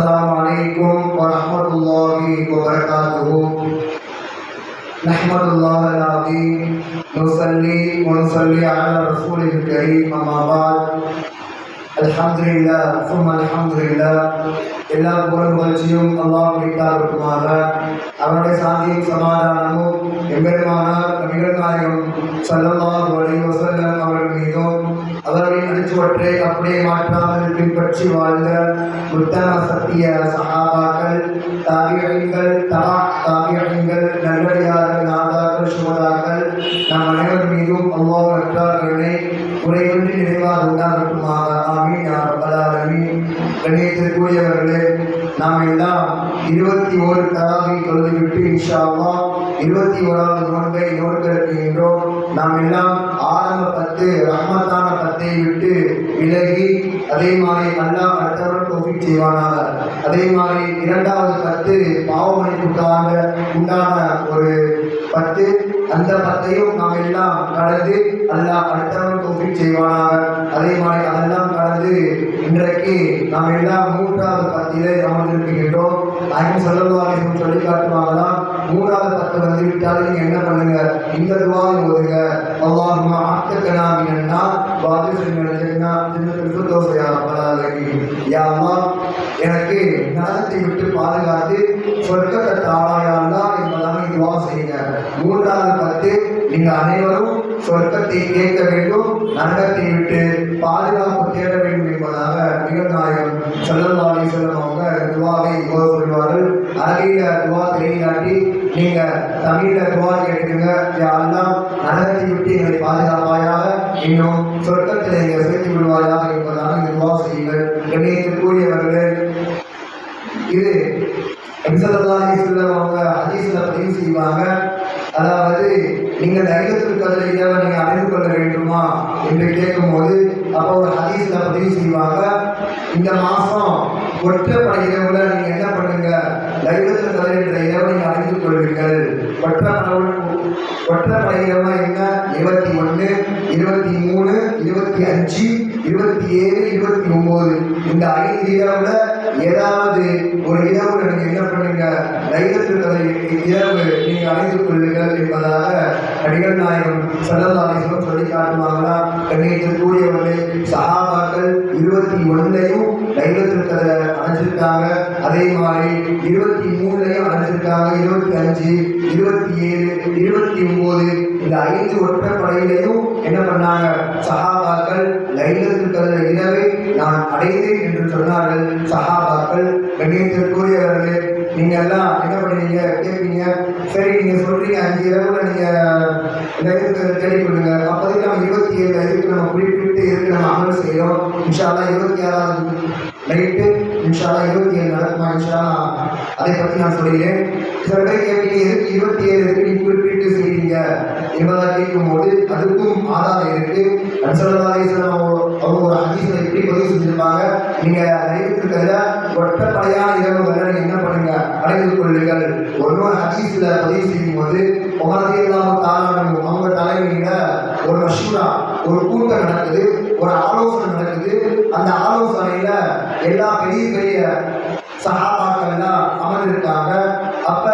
السلام عليكم ورحمة الله وبركاته نحمد الله العظيم نصلي ونصلي على رسوله الكريم أما بعد الحمد لله ثم الحمد لله எல்லா புகழ் புகழ்ச்சியும் அல்லாஹ் கிடைத்தாருக்குமாக அவருடைய சாந்தியும் சமாதானமும் எம்பெருமானார் நபிகள் நாயகம் ஸல்லல்லாஹு அவற்றை அப்படியே மாற்றாமல் பின்பற்றி வாழ்ந்த உத்தம சத்திய சகாபாக்கள் தாபியங்கள் தபா தாபியங்கள் நல்லடியார்கள் நாதாக்கள் சுமதாக்கள் நம் அனைவர் மீதும் அவ்வாறு நாம் எல்லாம் இருபத்தி ஓரு தராவை தொழுதுவிட்டு இன்ஷா அல்லாஹ் இருபத்தி ஓராவது நோன்பை நோக்க இருக்கின்றோம் நாம் எல்லாம் ஆரம்ப பத்து ரஹ்மத்தான பத்தை விட்டு விலகி அதே மாதிரி நல்லா அடுத்தவர்கள் தோஃபி செய்வானாக. அதே மாதிரி இரண்டாவது பத்து பாவமணிக்குக்காக உண்டான ஒரு பத்து அந்த பத்தையும் நாம் எல்லாம் கடந்து அல்லாஹ் அடுத்தவர்கள் தோஃபி செய்வானாக. அதே மாதிரி அதெல்லாம் கடந்து இன்றைக்கு நாம் எல்லாம் மூன்றாவது பத்தியிலே அமர்ந்திருக்கின்றோம். நாயகம் சொல்லலாம் சொல்லி காட்டுவாங்களாம் மூன்றாவது பத்து வந்து விட்டால் நீங்க என்ன பண்ணுங்க? இந்த துவாவை ஓதுங்க. அல்லாஹுமா ஆத்தக்கனா மினன்னா வாதி செஞ்சா ஜன்னத்தில் தோசையா பலாலகி யா அல்லாஹ் எனக்கு நரகத்தை விட்டு பாதுகாத்து சொர்க்கத்தை தாவாயா என்பதாக துவா செய்யுங்க. மூன்றாவது பத்து நீங்க அனைவரும் சொர்க்கத்தை கேட்க வேண்டும் நரகத்தை விட்டு பாதுகாப்பு தேட வேண்டும் என்பதாக மிகநாயகம் செல்லல்லாடி செல்லும் அவங்க துவாவை ஓத சொல்வார்கள் அரபியில துவா தெளிவாட்டி நீங்க தமிழ்ல துவா கேட்டுங்க யாரெல்லாம் நரகத்தை விட்டு எங்களை பாதுகாப்பாயாக இன்னும் சொர்க்கத்தில் எங்களை சேர்த்து விடுவாயாக என்பதாக இந்த துவா செய்யுங்கள். கண்ணியத்திற்குரியவர்களே இது எம்சல்லாஹி சொல்லம் அவங்க ஹதீஸ்ல பதிவு செய்வாங்க. அதாவது நீங்கள் தைரியத்தில் கதிரை இரவை நீங்கள் அறிந்து கொள்ள வேண்டுமா என்று கேட்கும்போது அப்போ ஒரு ஹதீஸ்ல பதிவு செய்வாங்க இந்த மாசம் ஒற்றைப்படை இரவுல நீங்க என்ன பண்ணுங்க? தைரியத்தில் கதிரை என்ற நீங்கள் நீங்க அறிந்து கொள்வீர்கள் ஒற்றைப்படை ஒற்றைப்படை இரவுனா என்ன? இருபத்தி ஒன்று இருபத்தி மூணு இருபத்தி அஞ்சு இருபத்தி ஏழு இருபத்தி ஒன்பது இந்த ஐந்து இரவுல ஏதாவது ஒரு இரவுல நீங்க என்ன பண்ணுங்க? தைரியத்தில் கதிரை இரவு நீங்க அழைத்துக் கொள்ளுங்கள் என்பதாக நடிகர் நாயகம் சல்லல்லாஹிஸ்வரம் சொல்லி காட்டுவாங்களா கண்ணியத்திற்குரியவர்களே சகாபாக்கள் இருபத்தி ஒன்றையும் தைரியத்தில் கதிரை அதே மாதிரி இருபத்தி மூணுலையும் அடைஞ்சிருக்காங்க இருபத்தி அஞ்சு இருபத்தி ஏழு இருபத்தி ஒன்பது இந்த ஐந்து ஒற்றைப்படையிலையும் என்ன பண்ணாங்க? சஹாபாக்கள் லைலத்திற்கு இரவை நான் அடைந்தேன் என்று சொன்னார்கள். சஹாபாக்கள் கண்ணியத்திற்குரியவர்களே நீங்க எல்லாம் என்ன பண்ணுவீங்க கேட்பீங்க சரி நீங்க சொல்றீங்க. அஞ்சு இரவுல நீங்க லைலத்தில் தேடி கொள்ளுங்க. அப்போதைக்கு நம்ம இருபத்தி ஏழு இதுக்கு நம்ம குறிப்பிட்டு இருக்கு நம்ம அமல் செய்யறோம்? இன்ஷால்லா இருபத்தி ஆறாவது நைட்டு இன்ஷால்லா இருபத்தி ஏழு நடக்குமா? இன்ஷால்லா அதை பற்றி நான் சொல்கிறேன். சில பேர் கேட்பீங்க எதுக்கு இருபத்தி ஏழு இருக்கு நீ குறிப்பிட்டு செய்றீங்க? என்பதாக கேட்கும்போது அதுக்கும் ஆதாரம் இருக்கு. அன்சலாசலம் அவங்க ஒரு அதிசயம் எப்படி பதிவு செஞ்சிருப்பாங்க? நீங்க அறிவித்திருக்கிறத ஒற்றப்படையான இரவுகளை இரவு அறிந்து கொள்ளுங்கள் ஒன்னொரு ஹதீஸ்ல பதிவு செய்யும் போது உமரதி இல்லாம தாராளம் அவங்க தலைமையில ஒரு மஷூரா ஒரு கூட்டம் நடக்குது ஒரு ஆலோசனை நடக்குது. அந்த ஆலோசனையில எல்லா பெரிய பெரிய சகாபாக்கள் எல்லாம் அமர்ந்திருக்காங்க. அப்ப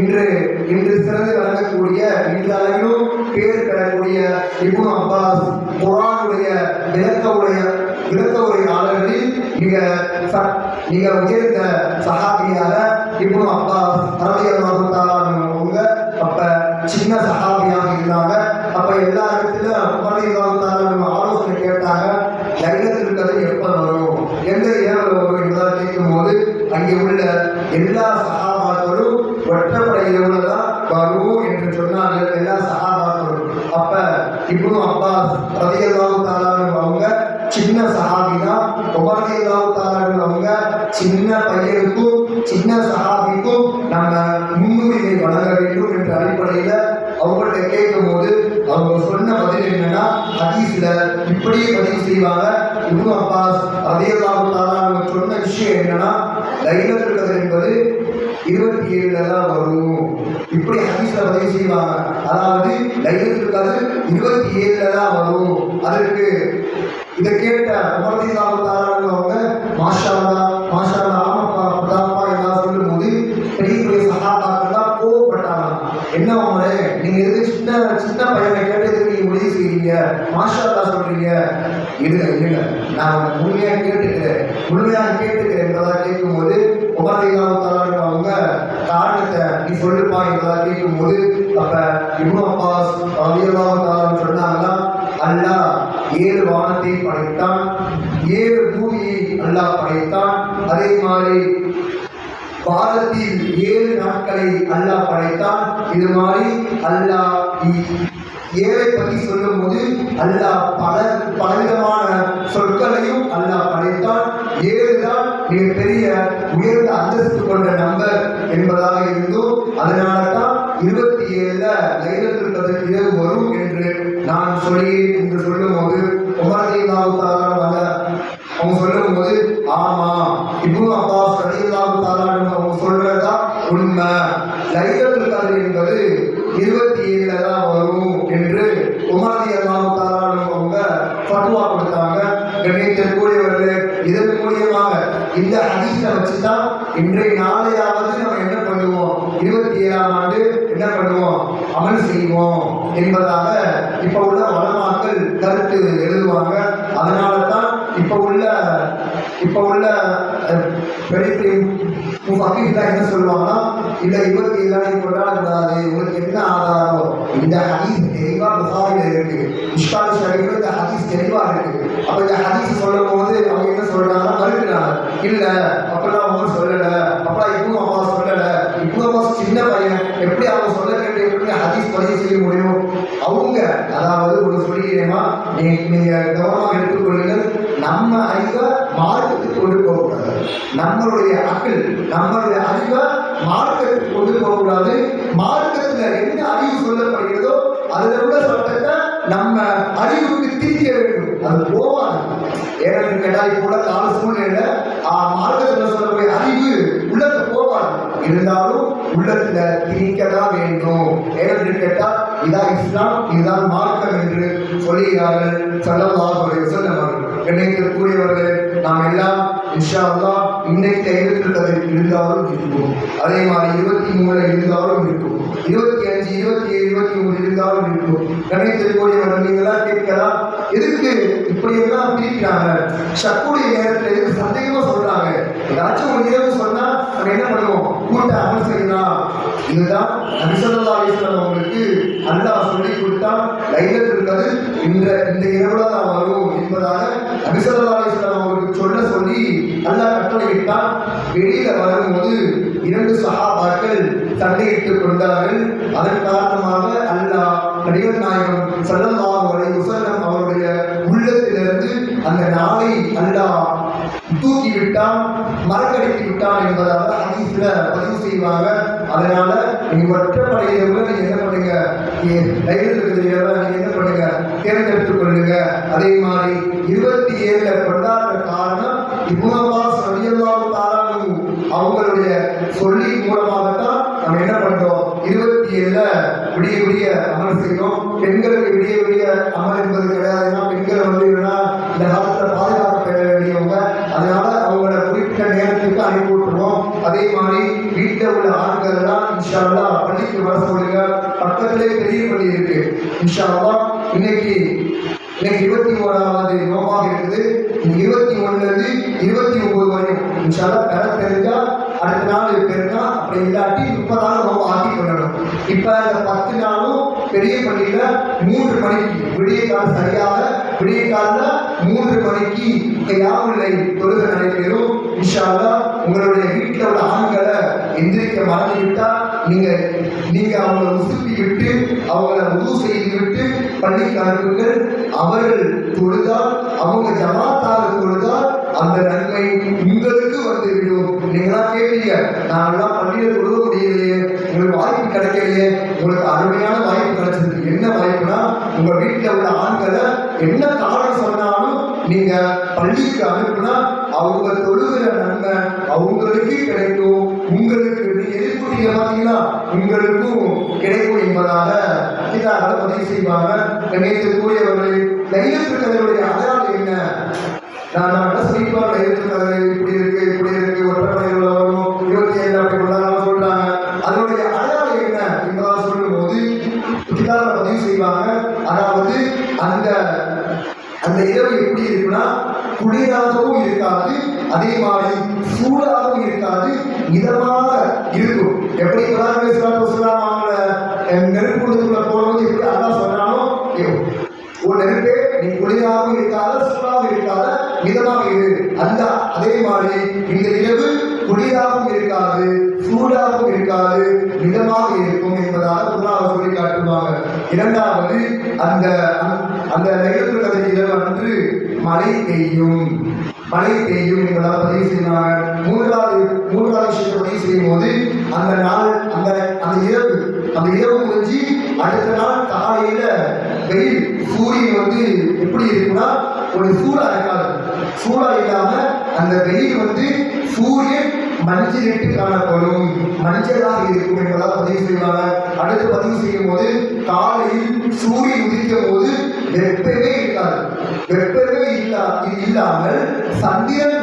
இன்று இன்று சிறந்து விளங்கக்கூடிய இன்று அளவிலும் பேர் பெறக்கூடிய இபு அப்பாஸ் குரானுடைய விளக்க உடைய விளக்க ஒரு மிக ச- நீங்க உயர்ந்த சஹாபியாக இப்போ அப்பா ரலியல்லாஹு அப்ப சின்ன சகாபியாக இருந்தாங்க. அப்ப எல்லா இடத்துலயும் ரலியல்லாஹு ஆலோசனை கேட்டாங்க லைலத்தில் கதை எப்ப வரும்? எந்த இரவு வரும்? என்பதாக கேட்கும்போது அங்கே உள்ள எல்லா சகாபாக்களும் ஒற்றப்படை தான் வரும் என்று சொன்னார்கள். எல்லா சகாபாக்களும். அப்ப இப்போ அப்பா ரதியல்லாஹு சின்ன சஹாபி தான் உபரதியல்லாஹு தாலானு அவங்க சின்ன பையனுக்கும் சின்ன சஹாபிக்கும் நம்ம முன்னுரிமை வழங்க வேண்டும் என்ற அடிப்படையில அவங்கள்ட்ட கேட்கும்போது அவங்க சொன்ன பதில் என்னன்னா ஹதீஸ்ல இப்படியே பதிவு செய்வாங்க. இப்னு அப்பாஸ் ரதியல்லாஹு தாலானு சொன்ன விஷயம் என்னன்னா லைலத்துல் கதர் என்பது இருபத்தி ஏழுல தான் வரும். இப்படி ஹதீஸ்ல பதிவு செய்வாங்க. அதாவது லைலத்துல் கதர் இருபத்தி ஏழுல தான் வரும். அதற்கு இதை கேட்ட உமர்தீன் அவங்க மாஷா அல்லாஹ் மாஷா ஆமாப்பா பிரதாப்பா எல்லாம் சொல்லும்போது பெரிய பெரிய சகாபாக்கள் தான் கோவப்பட்டாங்க என்ன உங்களே நீங்க எதுக்கு சின்ன சின்ன பையனை கேட்டு எதுக்கு நீங்க முடிவு சொல்றீங்க. இருங்க இருங்க நான் உங்களை முழுமையா கேட்டுக்கிறேன். முழுமையா கேட்டுக்கிறேன் என்பதா கேட்கும்போது உபதையாவத்தாளர் அவங்க காரணத்தை நீ சொல்லுப்பா என்பதா கேட்கும்போது அப்ப இப்னு அப்பாஸ் ரலியல்லாஹு சொன்னாங்கன்னா அல்லா ஏழு வானத்தை படைத்தான் ஏழு பூமியை அல்லாஹ் படைத்தான். அதே மாதிரி வாரத்தில் ஏழு நாட்களை அல்லாஹ் படைத்தான். இது மாதிரி அல்லாஹ் ஏழை பற்றி சொல்லும்போது அல்லாஹ் பல பலவிதமான சொற்களையும் அல்லாஹ் படைத்தான். ஏழு தான் மிகப்பெரிய உயர்ந்த அந்தஸ்து கொண்ட நம்பர் என்பதாக இருந்தும். அதனால தான் இருபத்தி ஏழுல லைலத்துல் கதர் இரவு வரும் என்று நான் சொல்லியேன் என்று சொல்லும்போது உமரதீனாவுத்தாரான் வந்த அவங்க சொல்லும்போது ஆமா இப்னு அப்பாஸ் ரலியல்லாஹு அவங்க சொல்றதா உண்மை. லைலத்துல் என்பது இருபத்தி ஏழுல தான் வரும் என்று உமரதி அல்லாஹு தஆலான்னு அவங்க ஃபத்வா கொடுத்தாங்க. கண்ணியத்திற்குரியவர்களே இதன் மூலியமாக இந்த ஹதீஸை வச்சுதான் இன்றைய நாளையாவது நம்ம என்ன பண்ணுவோம்? இருபத்தி ஏழாம் ஆண்டு என்ன பண்ணுவோம்? அமல் செய்வோம் என்பதாக இப்ப உள்ள வளமாக்கள் கருத்து எழுதுவாங்க. அதனால இப்ப உள்ள அஹ், பெரிய என்ன சொல்லுவாங்கன்னா இல்ல இவருக்கு ஏழாம் கொண்டாடக்கூடாது. இவருக்கு என்ன ஆதாரம்? இந்த ஹதீஸ் தெளிவா புகாரில இருக்கு. இஷ்கால் ஷரீஃப்ல இந்த ஹதீஸ் தெளிவா இருக்கு. அப்ப இந்த ஹதீஸ் சொல்லும் போது அவங்க என்ன சொல்றாங்க மறுக்கிறாங்க. இல்ல அப்பெல்லாம் அவங்க சொல்லல. அப்பா இப்போ அம்மா சொல்லல. இப்போ அம்மா சின்ன பையன். எப்படி அவங்க சொல்ல கேட்டு எப்படி ஹதீஸ் பதிவு செய்ய முடியும்? அவங்க அதாவது ஒரு சொல்லிக்கிறேமா நீங்க நீங்க கவனமாக எடுத்துக்கொள்ளுங்கள். நம்ம அறிவை மார்க்கத்துக்கு கொண்டு போகக்கூடாது நம்மளுடைய அக்கள் நம்மளுடைய அறிவை மார்க்கத்துக்கு கொண்டு போகக்கூடாது மார்க்கத்துல என்ன அறிவு சொல்லப்படுகிறதோ அதுல உள்ள சட்டத்தை நம்ம அறிவுக்கு திரிக்க வேண்டும். அது போவாது. ஏன்னு கேட்டால் இப்போ உள்ள கால சூழ்நிலையில ஆஹ், மார்க்கத்துல சொல்லக்கூடிய அறிவு உள்ளத்துக்கு போவாது. இருந்தாலும் உள்ளத்துல திணிக்கதான் வேண்டும். ஏன்னு கேட்டால் இதான் இஸ்லாம் இதுதான் மார்க்கம் என்று சொல்லுகிறார்கள். சல்லல்லாஹு அலைஹி வஸல்லம் அவர்கள். கண்ணியத்திற்குரியவர்கள் நாம் எல்லாம் இன்ஷா அல்லாஹ் இன்னைக்கு எழுத்துள்ளது இருந்தாலும் இருக்கும். அதே மாதிரி இருபத்தி மூணுல இருந்தாலும் இருக்கும். இருபத்தி அஞ்சு இருபத்தி ஏழு இருபத்தி மூணு இருந்தாலும் இருக்கும். கண்ணியத்திற்குரியவர்கள் நீங்களாம் கேட்கலாம் எதுக்கு இப்படி எல்லாம் பிரிக்கிறாங்க? சக்குடைய நேரத்தில் எதுக்கு சந்தேகமா சொல்றாங்க? ஏதாச்சும் ஒரு இரவு சொன்னா நம்ம என்ன பண்ணுவோம்? கூட்ட அமல் செய்யலாம் இதுதான் நபிசல்லா அலிஸ்லாம் அவங்களுக்கு அல்லாஹ் சொல்லி கொடுத்தா லைலத்துல் இருக்கிறது இந்த இந்த இரவுல தான் வரும் என்பதாக நபிசல்லா அலிஸ்லாம் அவங்களுக்கு சொல்ல சொல்லி அல்லாஹ் கட்டளையிட்டான் வெளியில வரும்போது இரண்டு சகாபாக்கள் சண்டையிட்டுக் கொண்டார்கள். அதன் காரணமாக அல்லாஹ் நடிகர் நாயகம் சல்லல்லாஹு அலைஹி வஸல்லம் அவருடைய உள்ளத்திலிருந்து அந்த நாளை அல்லாஹ் தூக்கி விட்டான் மறக்கடித்து விட்டான் என்பதாக ஹதீஸ்ல பதிவு செய்வாங்க அதனால நீங்க ஒற்றப்படையில நீங்க என்ன பண்ணுங்க? லைவில் இருக்கிறதுல நீங்க என்ன பண்ணுங்க? தேர்ந்தெடுத்துக் கொள்ளுங்க. அதே மாதிரி இருபத்தி ஏழுல கொண்டாடுற காரணம் இபுனவாஸ் ரலியல்லாஹு தாலானு அவங்களுடைய சொல்லி மூலமாகத்தான் நம்ம என்ன பண்றோம்? இருபத்தி ஏழுல விடிய விடிய அமல் செய்யணும் பெண்களுக்கு விடிய விடிய அமல் இடத்திலே பெரிய பள்ளி இருக்கு இன்ஷா இன்னைக்கு இன்னைக்கு இருபத்தி ஓராவது நோமாக இருக்குது. இருபத்தி ஒண்ணுல இருந்து இருபத்தி ஒன்பது வரையும் இன்ஷால்லா பெற தெரிஞ்சா அடுத்த நாள் பெருனா அப்படி இல்லாட்டி முப்பதாவது நம்ம ஆக்கி கொள்ளணும். இப்ப இந்த பத்து நாளும் பெரிய பள்ளியில மூன்று மணிக்கு விடிய கால சரியாக விடிய காலில் மூன்று மணிக்கு கையாவில்லை தொழுகை நடைபெறும். இன்ஷால்லா உங்களுடைய வீட்டில் உள்ள ஆண்களை எந்திரிக்க மறந்து விட்டா நீங்க நீங்க அவங்களை உசுப்பி விட்டு அவங்கள உதவு செய்து விட்டு பள்ளிக்கு அனுப்புங்கள் அவர்கள் தொழுதால் அவங்க ஜமாத்தாக தொழுதால் அந்த நன்மை உங்களுக்கு வந்து விடும் நீங்களா கேட்டீங்க எல்லாம் பள்ளியில தொழுக முடியலையே உங்களுக்கு வாய்ப்பு கிடைக்கலையே உங்களுக்கு அருமையான வாய்ப்பு கிடைச்சிருக்கு என்ன வாய்ப்புனா உங்க வீட்டில் உள்ள ஆண்களை என்ன காரணம் சொன்னாலும் நீங்க பள்ளிக்கு அனுப்புனா அவங்க தொழுகிற நன்மை அவங்களுக்கு கிடைக்கும். உங்களுக்கு நீங்க பார்த்தீங்கன்னா உங்களுக்கும் கிடைக்கும் என்பதாக இதாக பதிவு செய்வாங்க. நினைத்து கூறியவர்கள் லைலத்து கதருடைய அடையாளம் என்ன? நான் நான் என்ன சொல்லிட்டு இருக்காது இப்படி இருக்கு இப்படி இருக்கு ஒற்றைப்படையில் வரும். இருபத்தி ஐந்து அப்படி கொண்டாடலாம் சொல்றாங்க அதனுடைய அடையாளம் என்ன என்பதாக சொல்லும் போது கிதாப பதிவு செய்வாங்க. அதாவது அந்த அந்த இரவு எப்படி இருக்குன்னா குளிராகவும் அதே மாதிரி சூடாகவும் இருக்காது மிதமாக இருக்கும். எப்படி பிரதான பேசுறாங்க சொல்லலாம் அவங்கள எப்படி அதான் சொன்னாலும் ஒரு நெருப்பே நீ குளிராகவும் இருக்காத சூடாகவும் இருக்காத மிதமாக இரு. அந்த அதே மாதிரி இந்த இரவு குளிராகவும் இருக்காது சூடாகவும் இருக்காது மிதமாக இருக்கும் என்பதாக முதலாவது சொல்லி காட்டுவாங்க. இரண்டாவது அந்த அந்த- அந்த கதை இரவு அன்று மழை பெய்யும். மழை பெய்யும் என்பதால் பதிவு செய்வாங்க மூன்றாவது மூன்றாவது விஷயத்தை பதிவு செய்யும் போது அந்த நாள் அந்த அந்த இரவு அந்த இரவு முடிஞ்சு அடுத்த நாள் காலையில வெயில் சூரியன் வந்து எப்படி இருக்குன்னா ஒரு சூடா இருக்காது. சூடா இல்லாம அந்த வெயில் வந்து சூரியன் மஞ்சளிட்டு காணப்படும். மஞ்சளாக இருக்கும் என்பதால் பதிவு செய்வாங்க. அடுத்து பதிவு செய்யும் போது காலையில் சூரியன் உதிக்கும் போது வெப்பமே இல்லாது வெப்பமே இல்லா இல்லாமல் சந்திரன்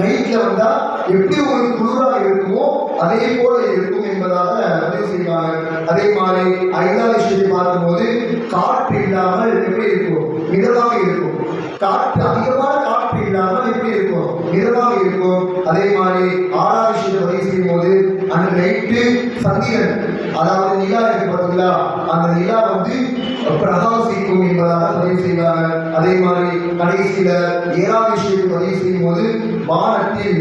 நைட்ல வந்தா எப்படி ஒரு குளிராக இருக்குமோ அதே போல இருக்கும் என்பதாக பதிவு செய்வாங்க. அதே மாதிரி ஐந்தாவது விஷயத்தை பார்க்கும்போது காற்று இல்லாமல் எப்படி இருக்கும்? மிதமாக இருக்கும். காற்று அதிகமான இல்லாமல் எப்படி இருக்கும்? மிதமாக இருக்கும்? அதே மாதிரி ஆறாவது விஷயத்தை பதிவு செய்யும் போது அந்த நைட்டு சந்திரன் அதாவது நிலா இருக்கு பார்த்தீங்களா? அந்த நிலா வந்து பிரகாசிக்கும் என்பதாக பதிவு செய்வாங்க. அதே மாதிரி கடைசியில ஏழாவது விஷயத்தை பதிவு செய்யும் போது வானத்தில்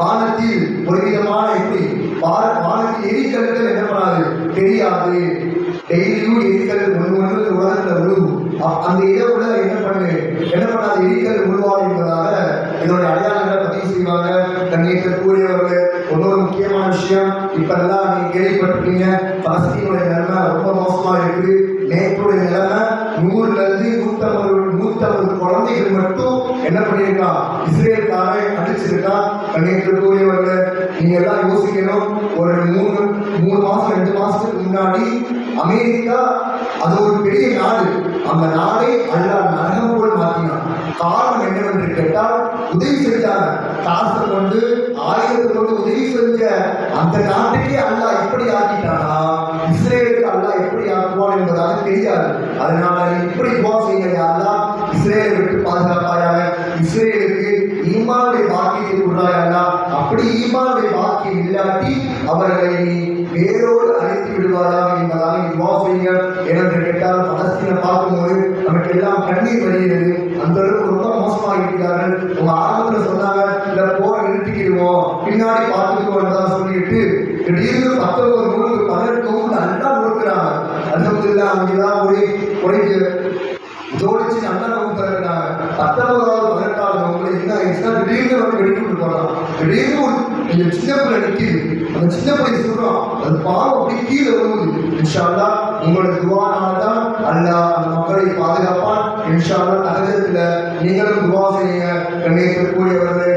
வானத்தில் ஒரு விதமான எப்படி வானத்தில் எரிக்கற்கள் என்ன பண்ணாது? தெரியாது. டெய்லியும் எரிக்கல் ஒன்று ஒன்று உலகத்துல விழுகும் அந்த இரவுல என்ன பண்ணு? என்ன பண்ணாது எரிக்கல் விழுவாது என்பதாக இதனுடைய அடையாளங்களை பதிவு செய்வாங்க. கண்ணியத்திற்குரியவர்கள் இன்னொரு முக்கியமான விஷயம். இப்பெல்லாம் நீங்க கேள்விப்பட்டிருக்கீங்க பலஸ்தீனுடைய நிலைமை ரொம்ப மோசமா இருக்கு நேற்றுடைய நிலைமை நூறுல இருந்து நூத்தம்பது நூத்தம்பது குழந்தைகள் மட்டும் என்ன பண்ணியிருக்கான் இஸ்ரேல்காரன் அடிச்சிருக்கான் கண்ணியத்திற்குரியவர்கள் நீங்க எல்லாம் யோசிக்கணும் ஒரு மூணு அமெரிக்கா அது ஒரு பெரிய நாடு. அந்த நாடை அல்லா நரகம் போல் மாற்றினான். காரணம் என்னவென்று கேட்டால் உதவி செஞ்சாங்க. காசு கொண்டு ஆயுதத்தை கொண்டு உதவி செஞ்ச அந்த நாட்டுக்கே அல்லாஹ் எப்படி ஆக்கிட்டானா? இஸ்ரேலுக்கு அல்லாஹ் எப்படி ஆக்குவான் என்பதாக தெரியாது. அதனால இப்படி துவா செய்ய அல்லா இஸ்ரேலை விட்டு பாதுகாப்பாயாக இஸ்ரேலுக்கு ஈமானுடைய பாக்கியத்தை கொடுத்தாயா அப்படி ஈமானுடைய பாக்கியம் இல்லாட்டி அவர்களை நீ வேரோடு அழைத்து விடுவாரா எல்லாம் கண்ணீர் வருகிறது அந்த அளவுக்கு ரொம்ப மோசமாக உங்க ஆரம்பத்தில் சொன்னாங்க இந்த போரை நிறுத்திக்கிடுவோம். பின்னாடி பார்த்துக்குவோம் சொல்லிட்டு திடீர்னு பத்தொன்பது நூறுக்கு பதினெட்டு நூறு நல்லா நோக்குறாங்க அல்ஹம்துலில்லாஹ் அங்கெல்லாம் ஒரே ஒரே ஜோடிச்சு நல்லா நோக்கு திறக்கிறாங்க. பத்தொன்பதாவது பதினெட்டாவது நோக்குல என்ன ஆயிடுச்சுன்னா திடீர்னு வந்து வெடிக்கிட்டு போறான் திடீர்னு ஒரு சின்ன பிள்ளை நிற்கிது அந்த சின்ன பிள்ளை சொல்றோம் அது பாவம் அப்படி கீழே விழுவுது. இன்ஷா உங்களோட துவானால தான் அந்த மக்களை பாதுகாப்பான். இன்ஷால்லா நகரத்தில் நீங்களும் துவா செய்யுங்க. கண்ணியத்திற்குரியவர்கள்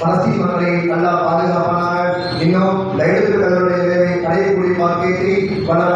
பலஸ்தீன் மக்களை நல்லா பாதுகாப்பானாக. இன்னும் லைடுகளுடைய தேவை கடையை குறிப்பாக்கேற்றி வளர.